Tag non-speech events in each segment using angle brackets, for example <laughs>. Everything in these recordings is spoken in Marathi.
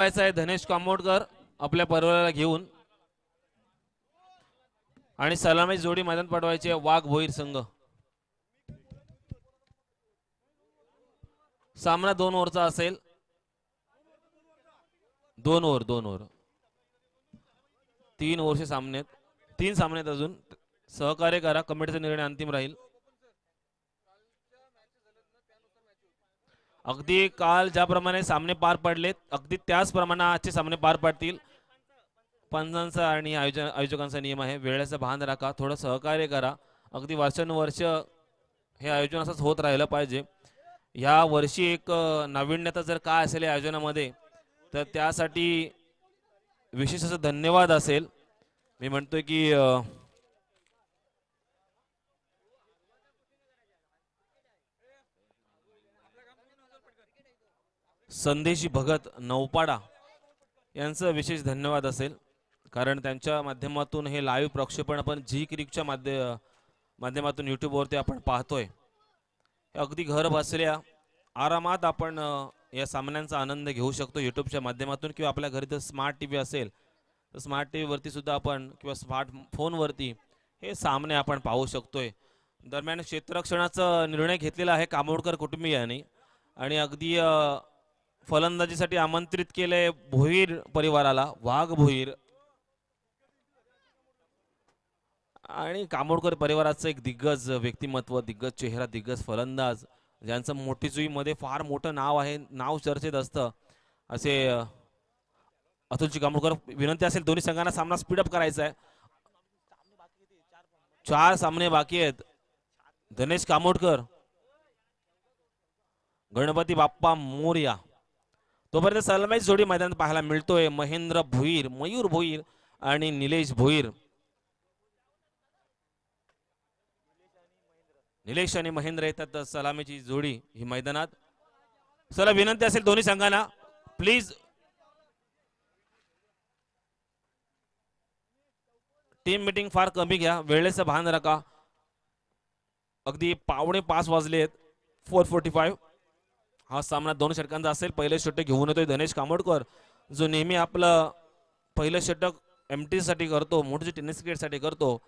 आहे धनेश कामोडकर आपल्या परिवाराला घेऊन आणि सलामी जोडी मैदान पाठवायची आहे वाघ भोईर संघ. सामना दोन ओव्हरचा असेल. दोन ओव्हर दोन ओव्हर. तीन ओव्हरचे सामने तीन सामने आहेत अजून. सहकार्य करा कमिटीचा निर्णय अंतिम राहील. अगदी काल ज्याप्रमाणे सामने पार पडलेत अगदी त्याचप्रमाणे आजचे सामने पार पडतील. पंचांचा आणि आयोजन आयोजकांचा नियम आहे वेळेचं भान राखा थोडं सहकार्य करा. अगदी वर्षानुवर्ष हे आयोजन असंच होत राहिलं पाहिजे. या वर्षी एक नाविन्यता जर काय असेल या आयोजनामध्ये तर त्यासाठी विशेष असं धन्यवाद असेल. मी म्हणतोय की संदेशी भगत नौपाडा यांचं विशेष धन्यवाद असेल. कारण त्यांच्या माध्यमातून हे लाईव्ह प्रक्षेपण आपण झी क्रिकच्या माध्य माध्यमातून यूट्यूबवरती आपण पाहतोय. अगदी घर बसल्या आरामात आपण या सामन्यांचा आनंद घेऊ शकतो यूट्यूबच्या माध्यमातून किंवा आपल्या घरी जर स्मार्ट टी व्ही असेल तर स्मार्ट टी व्हीवरती सुद्धा आपण किंवा स्मार्ट फोनवरती हे सामने आपण पाहू शकतोय. दरम्यान क्षेत्ररक्षणाचा निर्णय घेतलेला आहे कामोडकर कुटुंबियांनी. आणि अगदी फलंदाजीसाठी आमंत्रित केले भोईर परिवाराला वाघ भोईर. आणि कामोडकर परिवाराचं एक दिग्गज व्यक्तिमत्व दिग्गज चेहरा दिग्गज फलंदाज ज्यांचं मोठी जुईमध्ये फार मोठं नाव आहे नाव चर्चेत असतं. असे अतुलजी कामोडकर विनंती असेल दोन्ही संघांना सामना स्पीडअप करायचा आहे. चार सामने बाकी आहेत. धनेश कामोडकर गणपती बाप्पा मोर्या. तोपर्यंत सलमाई जोडी मैदान पाहायला मिळतोय. महेंद्र भुईर मयूर भुईर आणि निलेश भुईर. निलेश आणि महेंद्र येतात सलामीची जोडी ही मैदानात. चला विनंती असेल दोन्ही संघांना प्लीज टीम मीटिंग फार कमी घ्या. वेळेचं भान रका अगदी पावणे पाच वाजले आहेत फोर फोर्टी फाईव्ह हा सामना दोन षटकांचा असेल. पहिले षटक घेऊन येतोय धनेश कामोडकर. जो नेहमी आपलं पहिलं षटक एम टी साठी करतो मोठी टेनिससाठी करतो.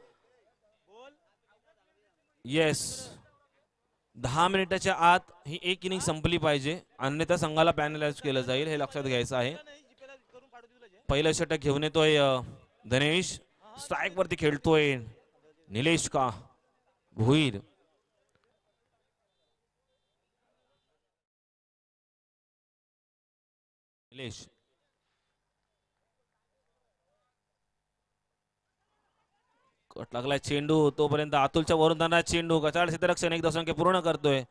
येस दहा मिनिटाच्या आत ही एक इनिंग संपली पाहिजे. अन्यथा संघाला पॅनलाइज केलं जाईल हे लक्षात घ्यायचं आहे. पहिलं षटक घेऊन येतोय धनेश. स्ट्राईक वरती खेळतोय निलेश का? भुईर. निलेश कट लागलाय चेंडू. तोपर्यंत अतुलच्या वरून त्यांना चेंडू. गचाळ क्षेत्ररक्षण एक धावसंख्या पूर्ण करतोय.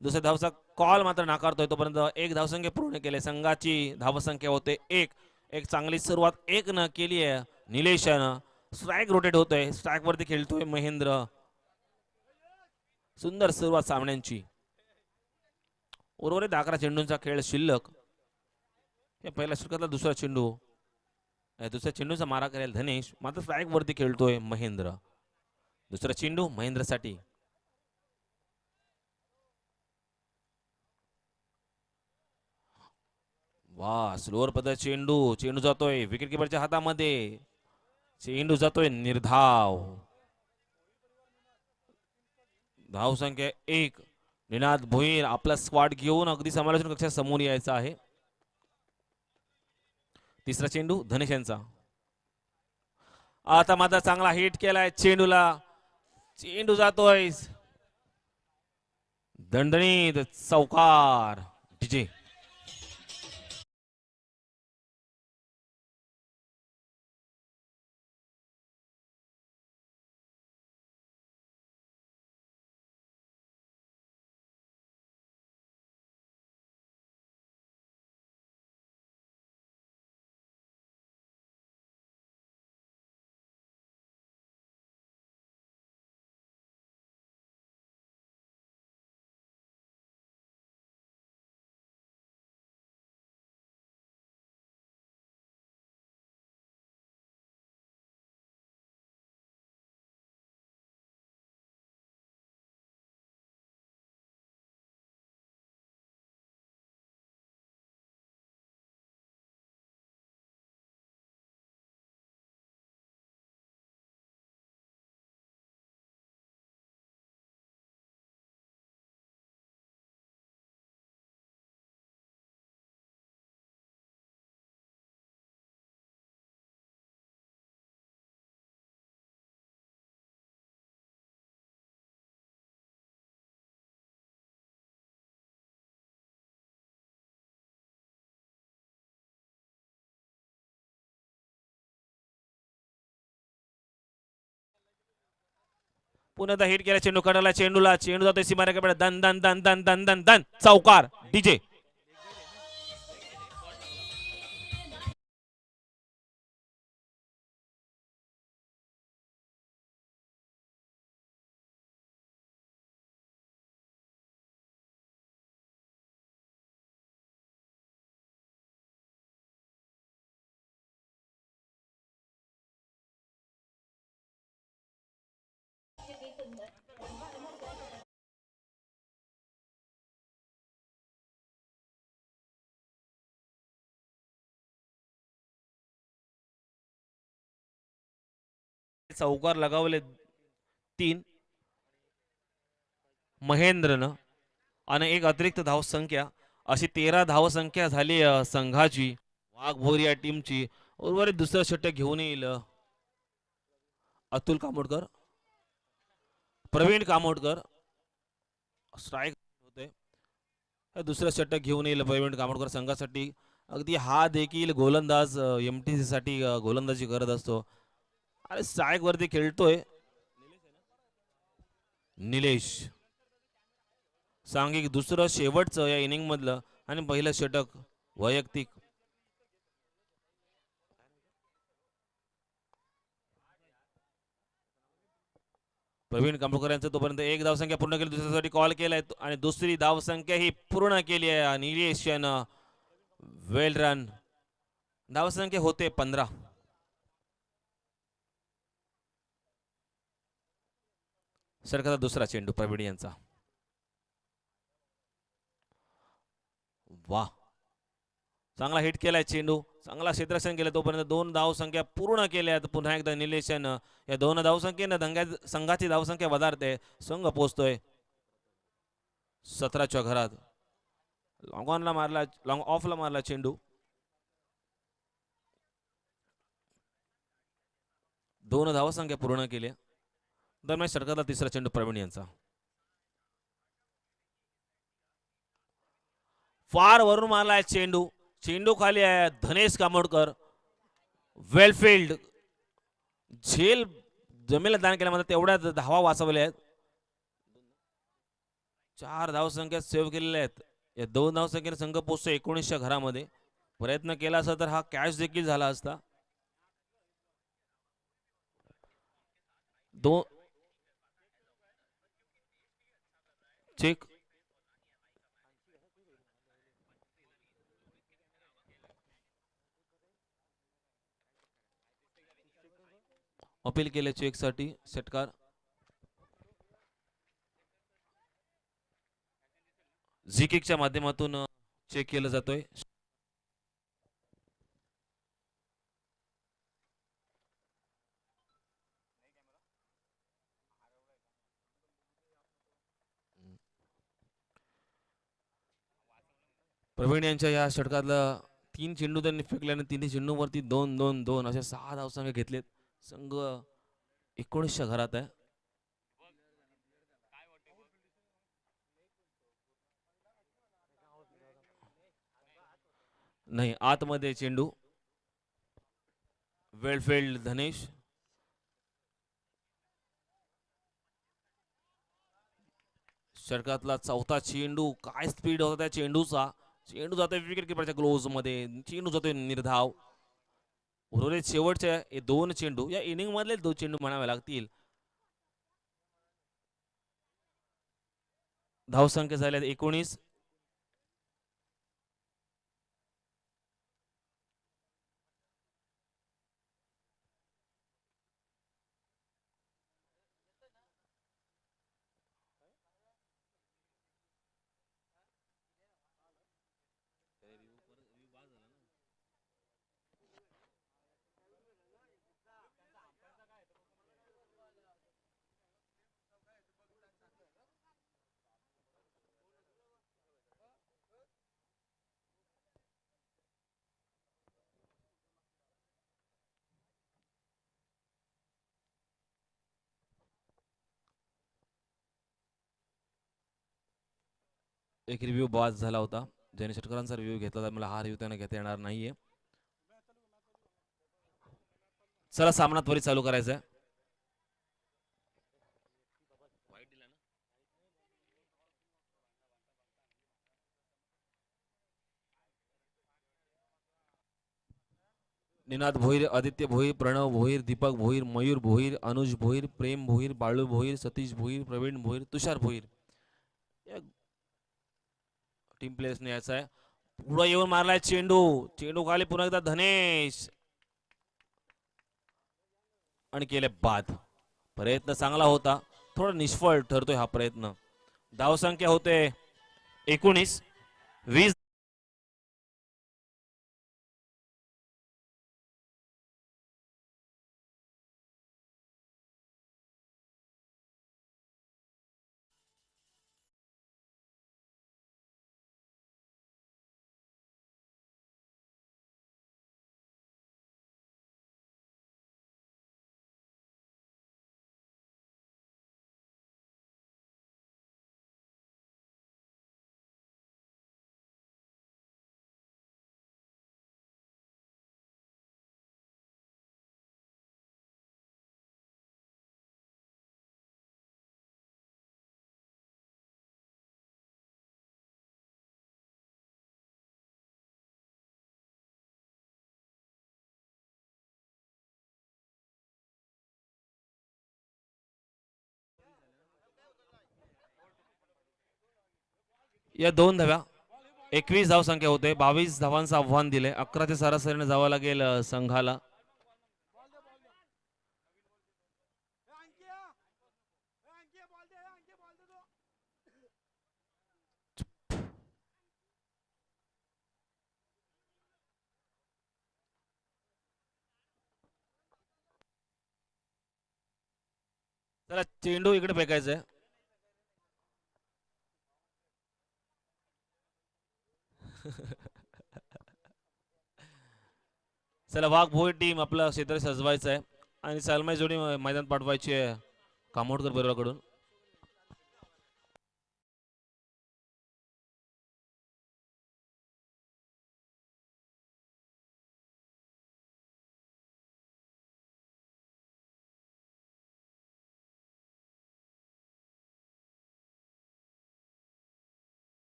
दुसऱ्या धावसा कॉल मात्र नाकारतोय. तोपर्यंत एक धावसंख्या पूर्ण केले. संघाची धावसंख्या होते एक. एक चांगली सुरुवात एक न केली आहे. निलेशानं स्ट्राईक रोटेट होतोय. स्ट्राईक वरती खेळतोय महेंद्र. सुंदर सुरुवात सामन्यांची. उर्वरित अकरा चेंडूंचा खेळ शिल्लक. हे पहिल्या षटकातला दुसरा चेंडू. दुसऱ्या चेंडूचा मारा करेल धनेश. मात्र स्ट्राईक वरती खेळतोय महेंद्र. दुसरा चेंडू महेंद्रसाठी. वा स्लोअर पद्धत चेंडू. चेंडू जातोय विकेट किपरच्या हातामध्ये. चेंडू जातोय निर्धाव. धाव संख्या एक. निनाद भोईर आपला स्क्वाड घेऊन अगदी समालोचन कक्षा समोर यायचं आहे. तिसरा चेंडू धनेश यांचा. आता माझा चांगला हिट केलाय चेंडूला. चेंडू जातोय. दणदणीत चौकार. डीजे पुन्हा एकदा हिट केला चेंडू कडाला चेंडूला चेंडू जातोय सीमारेखेकडे दन दन दन दन दन दन दन चौकार डीजे चौकार लगावले तीन. महेंद्रनं आणि एक अतिरिक्त धावसंख्या. अशी तेरा धावसंख्या झाली संघाची. वाघभोरी या टीमची. उर्वरित दुसरं षटक घेऊन येईल अतुल कामोडकर. प्रवीण कामोडकर. स्ट्राईक होते. हे दुसरं षटक घेऊन येईल प्रवीण कामोडकर संघासाठी. अगदी हा देखील गोलंदाज एम टी साठी गोलंदाजी करत असतो. अरे स्ट्राईक वरती खेळतोय. निलेश. सांगिक दुसरं शेवटचं या इनिंग मधलं आणि पहिलं षटक वैयक्तिक. प्रवीण कांबळकर यांचं तोपर्यंत एक धावसंख्या पूर्ण केली दुसऱ्यासाठी कॉल केलाय आणि दुसरी धावसंख्या ही पूर्ण केली आहे. निलेश यानं वेल रन धावसंख्या होते पंधरा. सरकारचा दुसरा चेंडू प्रवीण यांचा. वा चांगला हिट केलाय चेंडू. चांगला क्षेत्रक्षण केलं तोपर्यंत दोन धावसंख्या पूर्ण केल्या पुन्हा एकदा निलेशन या दोन धावसंख्येनं दंग्या संघाची धावसंख्या वधारते. संघ पोचतोय. सतराच्या घरात. लॉंग ऑनला मारला लॉंग ऑफला मारला चेंडू. दोन धावसंख्या पूर्ण केल्या. दरम्यान षटकातला तिसरा चेंडू प्रवीण यांचा. फार वरून मारलाय चेंडू. चेंडू खाली आहे धनेश कामोडकर वेलफिल्ड. झेल जमेला दान केल्यामध्ये तेवढ्या धावा वाचवल्या आहेत. चार धावसंख्या सेव्ह केलेल्या आहेत. या दोन धावसंख्येने संघ पोचतो एकोणीसच्या घरामध्ये. प्रयत्न केला असता तर हा कॅश देखील झाला असता. दोन चेक अपील केले चेकसाठी षटकार झिकिकच्या माध्यमातून चेक केलं जातोय. प्रवीण यांच्या या षटकातलं तीन चेंडू त्यांनी फेकल्याने तिन्ही चेंडूवरती दोन दोन दोन असे सहा धावसंख्या घेतलेत. संघ एकोणीसच्या घरात आहे. नाही आतमध्ये चेंडू. वेलफेल्ड धनेश. षटकातला चौथा चेंडू. काय स्पीड होता त्या चेंडूचा? चेंडू जातोय विकेट किपरच्या ग्लोव्हमध्ये. चेंडू जातोय निर्धाव. उरवले शेवटचे हे दोन चेंडू. या इनिंग मधले दोन चेंडू म्हणावे लागतील. धावसंख्या झाल्या एकोणीस. एक रिव्ह्यू बाद झाला होता. ज्याने शेटकरांचा रिव्ह्यू घेतला तर मला हा रिव्ह्यू त्यांना घेता येणार नाहीये. चला सामना त्वरित चालू करायचा निनाद भोईर आदित्य भोईर प्रणव भोईर दीपक भोईर मयूर भोईर अनुज भोईर प्रेम भोईर बाळू भोईर सतीश भोईर प्रवीण भोईर तुषार भोईर. टीम प्लेयर्सने यायचा आहे. पुढं येऊन मारलाय चेंडू. चेंडू खाली पुन्हा एकदा धनेश. आणि केले बाद. प्रयत्न चांगला होता. थोडा निष्फळ ठरतोय हा प्रयत्न. धावसंख्या होते एकोणीस वीस या दोन धाव्या. एकवीस धाव संख्या होते. बावीस धावांचं आव्हान दिले. अकरा ते सरासरीने जावं लागेल संघाला. चला चेंडू इकडे फेकायचा आहे <laughs> चला वाघ भोई टीम आपलं क्षेत्र सजवायचं आहे आणि सलमाई जोडी मैदान पाठवायची आहे. कामोडकर बरोबरकडून.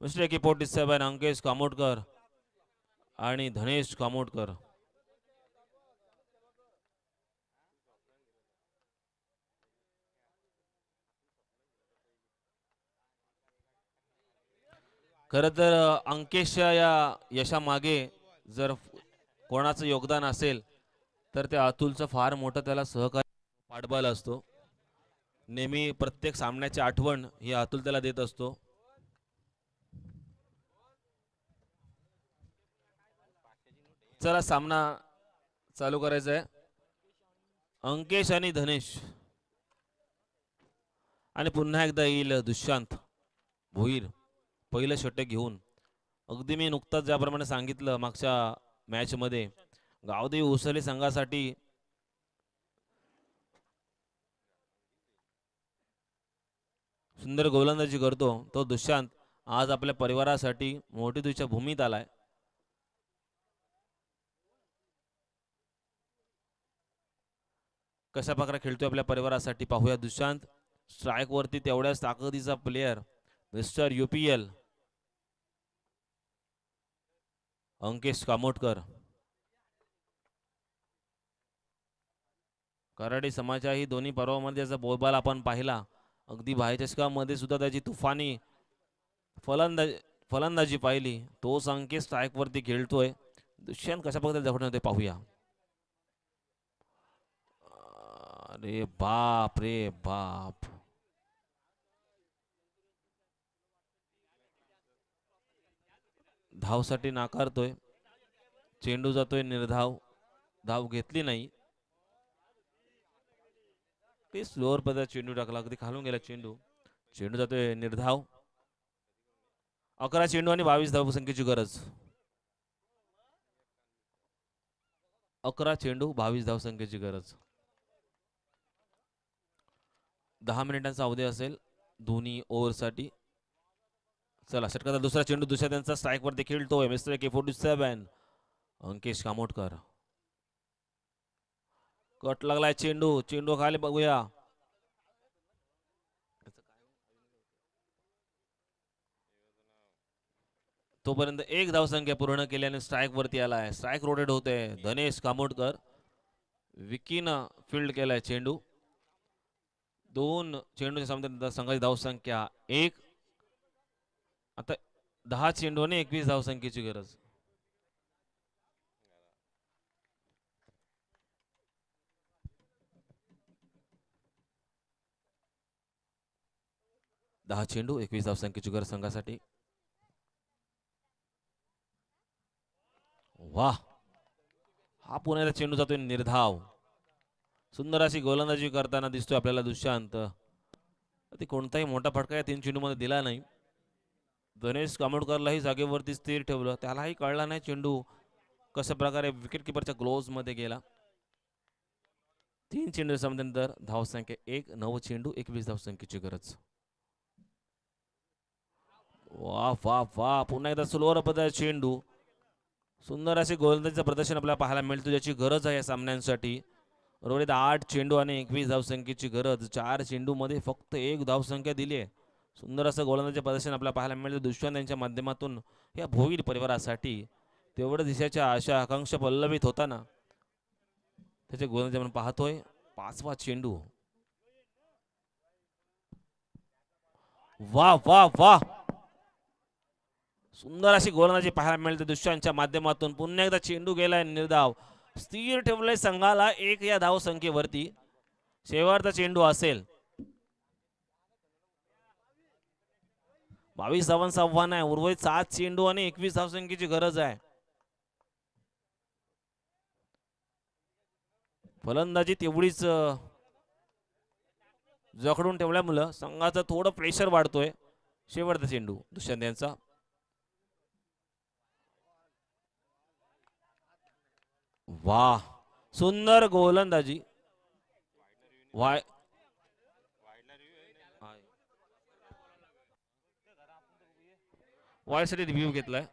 मिस्टर की फोर्टी सेवन अंकेश कामोडकर आणि धनेश कामोडकर. खर तर अंकेशच्या या यशामागे जर कोणाचं योगदान असेल तर त्या अतुलचं फार मोठं त्याला सहकार्य पाठबळ असतो. नेहमी प्रत्येक सामन्याची आठवण ही अतुल त्याला देत असतो. चला सामना चालू करायचा आहे. अंकेश आणि धनेश. आणि पुन्हा एकदा येईल दुष्यंत भोईर. पहिलं षटक घेऊन. अगदी मी नुकताच ज्याप्रमाणे सांगितलं मागच्या मॅचमध्ये गावदेव गावदेवी उसले संघासाठी सुंदर गोलंदाजी करतो तो दुष्यांत आज आपल्या परिवारासाठी मोठी तुझ्या भूमीत आलाय. कशा प्रकारे खेळतोय आपल्या परिवारासाठी पाहूया दुशांत स्ट्राईक वरती तेवढ्याच ताकदीचा player mister UPL Ankesh Kamotkar. Karadi समाजाही दोन्ही पर्वामध्ये याचा बोलबाल आपण पाहिला. अगदी बाहेर सुद्धा त्याची तुफानी फलंदाज फलंदाजी पाहिली. तो संकेत स्ट्राईकवरती खेळतोय. दुष्यंत कशा प्रकारे जखड होते पाहूया. अरे बाप रे बाप. धावसाठी नाकारतोय. चेंडू जातोय निर्धाव. धाव घेतली नाही. ते स्लोअर पदात चेंडू टाकला अगदी खालून गेला चेंडू. चेंडू जातोय निर्धाव. अकरा चेंडू आणि बावीस धावसंख्येची गरज. अकरा चेंडू बावीस धावसंख्येची गरज. दहा मिनिटांचा अवधी असेल दोन्ही ओव्हरसाठी. चला षटकाचा दुसरा चेंडू दुसऱ्या त्यांचा स्ट्राईकवर देखील तो M S K forty seven Ankesh Kamotkar cut लागलाय चेंडू चेंडू खाली बघूया. तोपर्यंत एक धावसंख्या पूर्ण केल्याने स्ट्राईक वरती आलाय. स्ट्राईक रोटेट होते. धनेश कामोटकर विकीनं फील्ड केलाय चेंडू. दोन चेंडूच्या सामन्यात संघाची धावसंख्या एक. आता दहा चेंडू आणि एकवीस धावसंख्येची गरज. दहा चेंडू एकवीस धावसंख्येची गरज संघासाठी. वा हा पुण्याला चेंडू जातोय निर्धाव. सुंदर अशी गोलंदाजी करताना दिसतोय आपल्याला दुशांत ते कोणताही मोठा फटका या तीन चेंडूमध्ये दिला नाही. गणेश कामोडकरलाही जागेवरती स्थिर ठेवलं. त्यालाही कळला नाही चेंडू कशा प्रकारे विकेट किपरच्या ग्लोव्समध्ये गेला. तीन चेंडू संपल्यानंतर धावसंख्या एक नऊ चेंडू एकवीस धावसंख्येची गरज. वा वा वा पुन्हा एकदा स्लोअर पदार्थ चेंडू. सुंदर असे गोलंदाजीचं प्रदर्शन आपल्याला पाहायला मिळतं ज्याची गरज आहे या सामन्यांसाठी. उर्वरित आठ चेंडू आणि एकवीस धावसंख्येची गरज. चार चेंडूमध्ये फक्त एक धावसंख्या दिली आहे. सुंदर असं गोलंदाजी प्रदर्शन आपल्याला पाहायला मिळतं. दुष्यंत यांच्या माध्यमातून या भोईर परिवारासाठी. तेवढं दिशाच्या आशा आकांक्षा पल्लवित होताना त्याचे गोलंदाजी आपण पाहतोय. पाचवा चेंडू. वा वा वा सुंदर अशी गोलंदाजी पाहायला मिळते. दुष्यांच्या माध्यमातून पुन्हा एकदा चेंडू गेलाय निर्धाव. स्थिर ठेवलंय संघाला एक या धाव संख्येवरती. शेवटचा चेंडू असेल. बावीस धावांचं आव्हान आहे. उर्वरित सात चेंडू आणि एकवीस धावसंख्येची गरज आहे. फलंदाजी तेवढीच जखडून जखडून ठेवल्यामुळं संघाचं थोडं प्रेशर वाढतोय. शेवटचा चेंडू. दुष्यंत यांचा. वाह सुंदर गोलंदाजी. वाय वायसाठी रिव्ह्यू घेतलाय.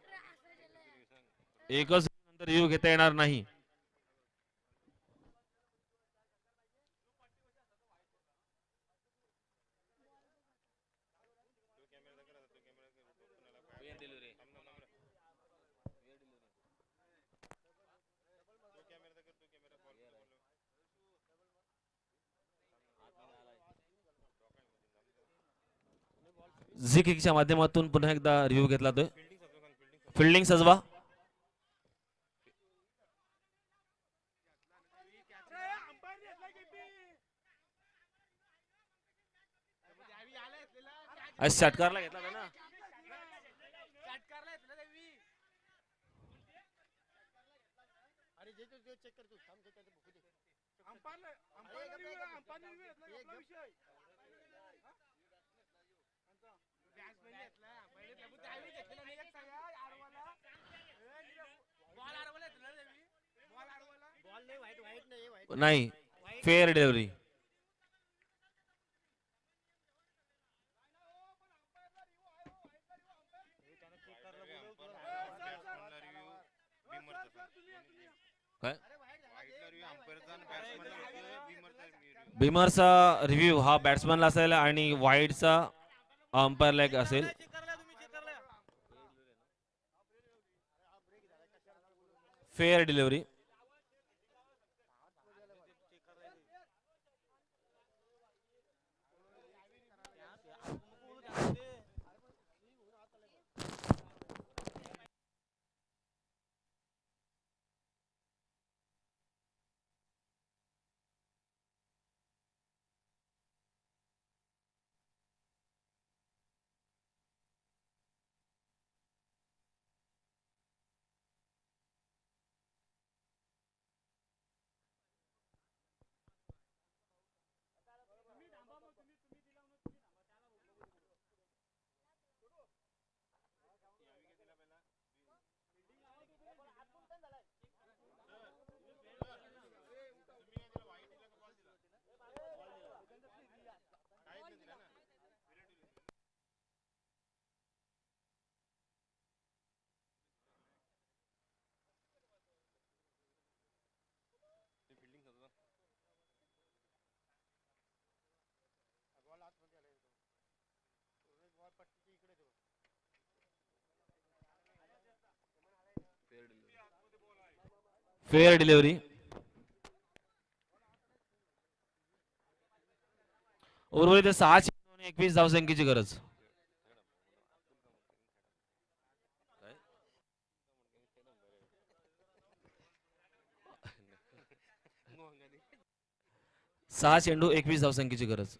एकच नंतर रिव्ह्यू घेता येणार नाही. झी किकच्या माध्यमातून पुन्हा एकदा रिव्ह्यू घेतला तो. फिल्डिंग सजवा. षटकारला घेतला ना नाही फेअर डिलिव्हरी बीमरचा रिव्ह्यू हा बॅट्समॅनला असेल आणि व्हाईटचा अंपायर लॅग असेल. फेअर डिलिव्हरी फेअर डिलिव्हरी उर्वरित सहा चेंडू एकवीस धावसंख्येची गरज. सहा चेंडू एकवीस धावसंख्येची गरज.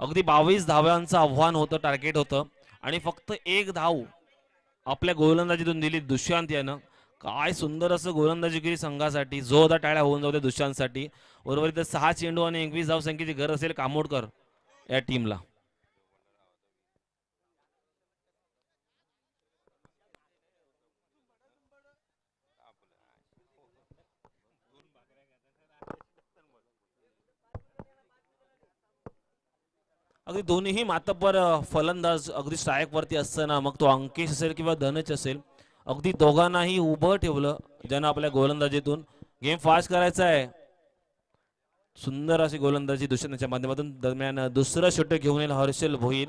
अगदी बावीस धाव्यांचं आव्हान होतं टार्गेट होतं. आणि फक्त एक धाव आपल्या गोलंदाजीतून दिली दुष्यांत यानं. काय सुंदर असं गोलंदाजीगिरी संघासाठी. जोरदार टाळ्या होऊन जाऊ दुसऱ्यांसाठी. उर्वरित सहा चेंडू आणि एकवीस धाव संख्येची गरज असेल कामोडकर या टीमला. अगदी दोन्हीही मातब्बर फलंदाज अगदी स्ट्राईक वरती असताना मग तो अंकेश असेल किंवा धनच असेल अगदी दोघांनाही उभं ठेवलं ज्यानं आपल्या गोलंदाजीतून. गेम फास्ट करायचा आहे. सुंदर अशी गोलंदाजी दुसऱ्याच्या माध्यमातून दरम्यान दुसरं षटक घेऊन येईल हर्षल भोईर.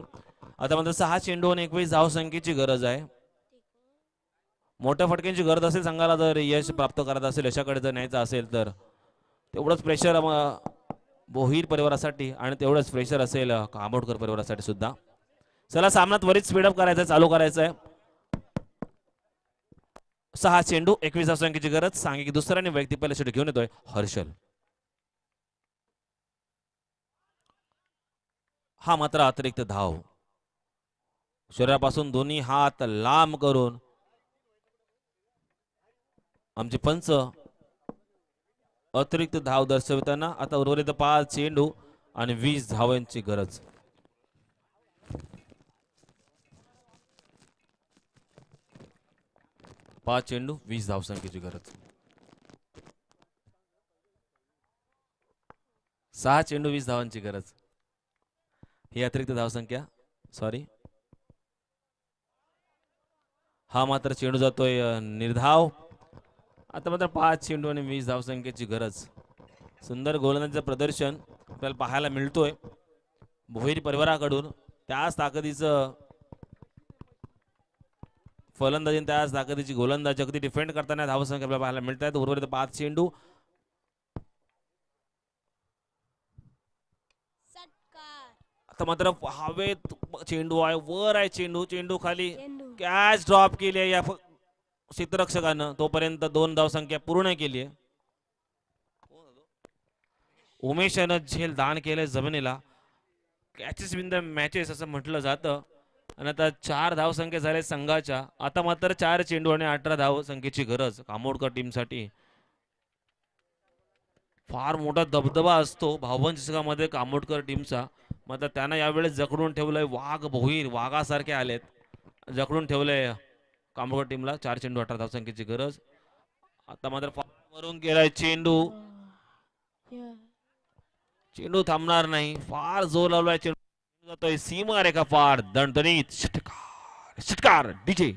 आता मात्र सहा चेंडू आणि एकवीस धावसंख्येची गरज आहे. मोठ्या फटक्यांची गरज असेल संघाला जर यश प्राप्त करायचं असेल यशाकडे जर न्यायचं असेल तर. तेवढंच प्रेशर भोईर परिवारासाठी आणि तेवढंच प्रेशर असेल अ, परिवारासाठी सुद्धा. चला सामना त्वरित स्पीडअप करायचा आहे, चालू करायचं आहे सहा चेंडू एकवीस धावसंख्येची गरज सांगे की दुसरा आणि वैयक्तिक पहिला षटक घेऊन येतोय हर्षल. हा मात्र अतिरिक्त धाव. शरीरापासून दोन्ही हात लांब करून आमचे पंच अतिरिक्त धाव दर्शविताना आता उर्वरित पाच चेंडू आणि वीस धावांची गरज. पाच चेंडू वीस धावसंख्येची गरज. सहा चेंडू वीस धावांची गरज. ही अतिरिक्त धावसंख्या सॉरी हा मात्र चेंडू जातोय निर्धाव. आता मात्र पाच चेंडू आणि वीस धावसंख्येची गरज. सुंदर गोलंदाजीचं प्रदर्शन आपल्याला पाहायला मिळतोय. भोईर परिवाराकडून त्याच ताकदीचं फलंदाजी त्याच ताकदीची गोलंदाजी अगदी डिफेंड करताना धावसंख्या आपल्याला पाहायला मिळत आहेत उर्वरित पाच चेंडू. आता मात्र हवेत चेंडू आहे वर आहे चेंडू चेंडू खाली. कॅच ड्रॉप केली आहे या क्षेत्ररक्षकानं तोपर्यंत दोन धावसंख्या पूर्ण केली आहे. उमेश यानं झेल दान केलंय जमिनीला. कॅचेस विन द मॅचेस असं म्हटलं जातं. आणि आता चार धावसंख्या झाल्या संघाच्या. आता मात्र चार चेंडू आणि अठरा धावसंख्येची गरज कामोडकर टीमसाठी. फार मोठा दबदबा असतो भावंचषकामध्ये कामोडकर टीमचा. मात्र त्यांना यावेळेस जकडून ठेवलंय वाघ भोईर वाघासारखे आलेत. जकडून ठेवलंय कामोडकर टीमला चार चेंडू अठरा धावसंख्येची गरज. आता मात्र वरून गेलाय चेंडू. चेंडू थांबणार नाही. फार जोर लावलाय चेंडू. जातोय. सीमा रेखा फार दणदणीत षटकार षटकार डीजे.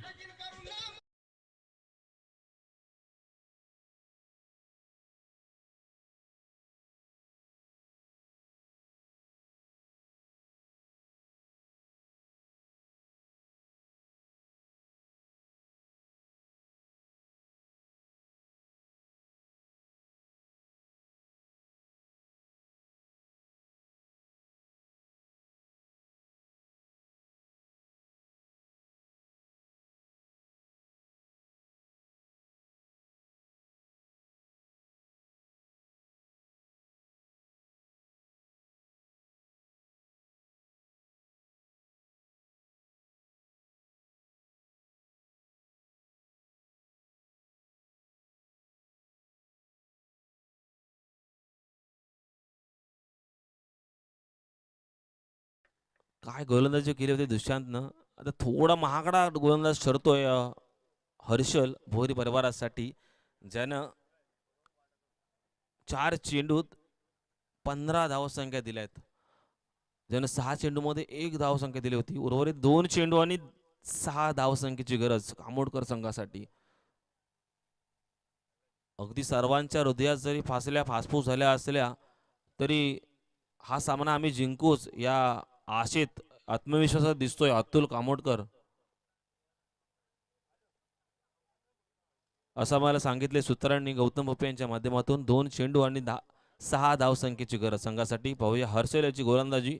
काय गोलंदाजी केली होती दुष्यंतनं? आता थोडा महागडा गोलंदाज ठरतोय हर्षल भोरी परिवारासाठी. ज्यानं चार चेंडूत पंधरा धावसंख्या दिल्या आहेत. ज्यानं सहा चेंडूमध्ये एक धावसंख्या दिली होती. उर्वरित दोन चेंडू आणि सहा धावसंख्येची गरज कामोडकर संघासाठी. अगदी सर्वांच्या हृदयात जरी फासल्या फासफूस झाल्या असल्या तरी हा सामना आम्ही जिंकूच या आशेत आत्मविश्वासात दिसतोय अतुल कामोडकर. असं मला सांगितले सूत्रांनी गौतम भोपे यांच्या माध्यमातून. दोन चेंडू आणि दहा सहा धावसंख्येची गरज. संघासाठी पाहूया हर्षल याची गोलंदाजी.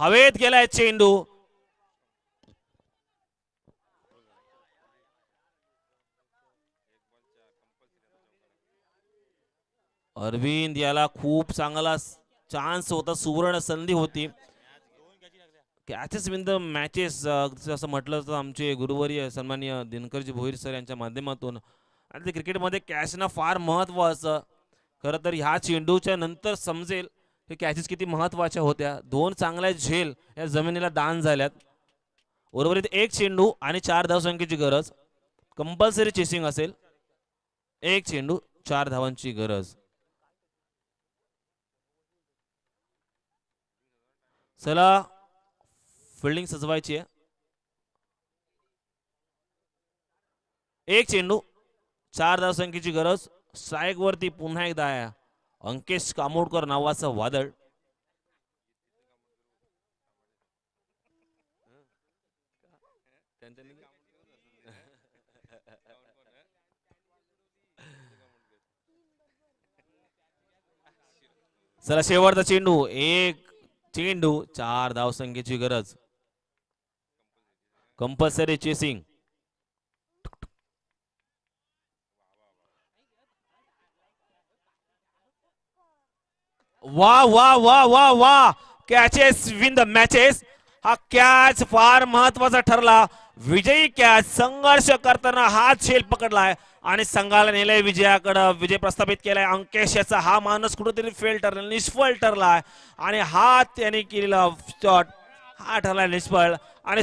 हवेत गेलाय चेंडू. अरविंद याला खूप चांगला चान्स होता सुवर्ण संधी होती. कॅचेस विन द मॅचेस असं म्हटलं तर आमचे गुरुवर्य सन्माननीय दिनकरजी भोईर सर यांच्या माध्यमातून. आणि ते क्रिकेटमध्ये कॅचना फार महत्त्व असं. खरं तर ह्या चेंडूच्या नंतर समजेल हे कॅचेस किती महत्त्वाच्या होत्या. दोन चांगल्या झेल या जमिनीला दान झाल्यात. उर्वरित एक चेंडू आणि चार धावसंख्येची गरज. कंपल्सरी चेसिंग असेल. एक चेंडू चार धावांची गरज. चला फिल्डिंग सजवायची आहे. एक चेंडू चार धावसंख्येची गरज स्ट्राईक वरती पुन्हा एकदा आहे. अंकेश कामोडकर नावाचं वादळ. चला शेवटचा चेंडू. एक चेंडू चार धावसंख्येची गरज. Compulsory chasing. वा वा वा वा वा. कॅचेस विन द मॅचेस हा कॅच फार महत्त्वाचा ठरला. विजयी कॅच संघर्ष करताना हा झेल पकडलाय. आणि संघाला नेलंय विजयाकडं. विजय प्रस्थापित केलाय अंकेश. याचा हा माणूस कुठेतरी फेल ठरला निष्फळ ठरलाय आणि हा त्याने केलेला शॉट हा ठरला निष्फळ. आणि